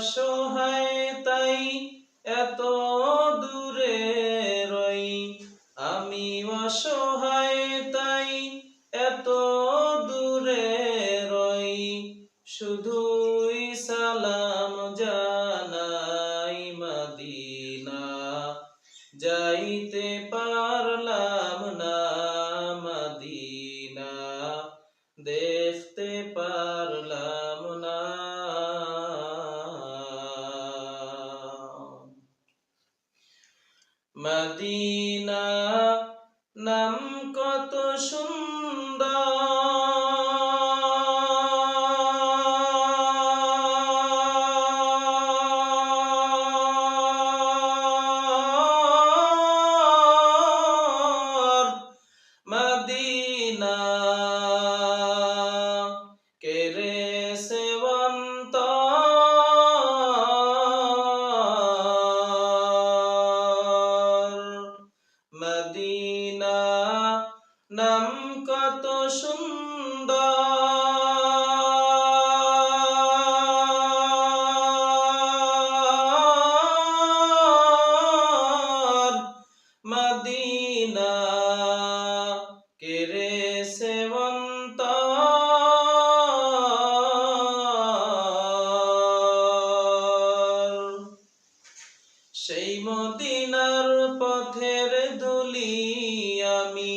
অসহায় তাই এত দূরে রই। আমি অসহায় তাই এত দূরে রই। শুধুই সালাম জানাই মদিনা। যাইতে পারলাম না। মদিনা নাম কত সুন্দর। নাম কত সুন্দর। মদিনা কেরে সেবন্ত। সেই মদিনার পথের ধুলি আমি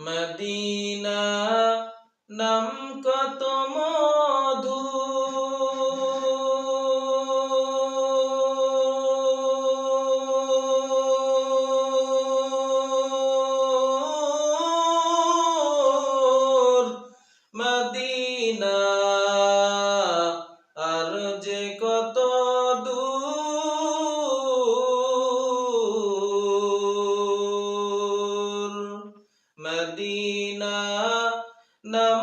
মদিনা নাম কত মধু মদিনা নাম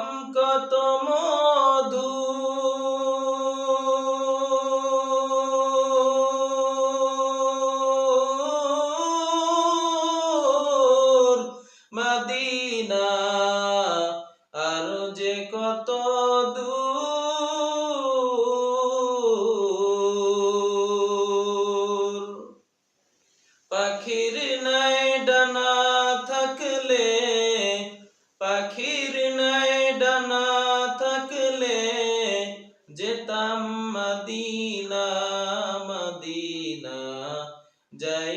পাখির নাই ডানা থাকলে যেতাম মদিনা মদিনা। যাইতে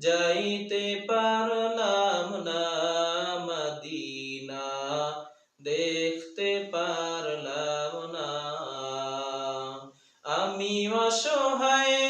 যাইতে পারলাম না মদিনা দেখতে পারলাম না। আমি অসহায়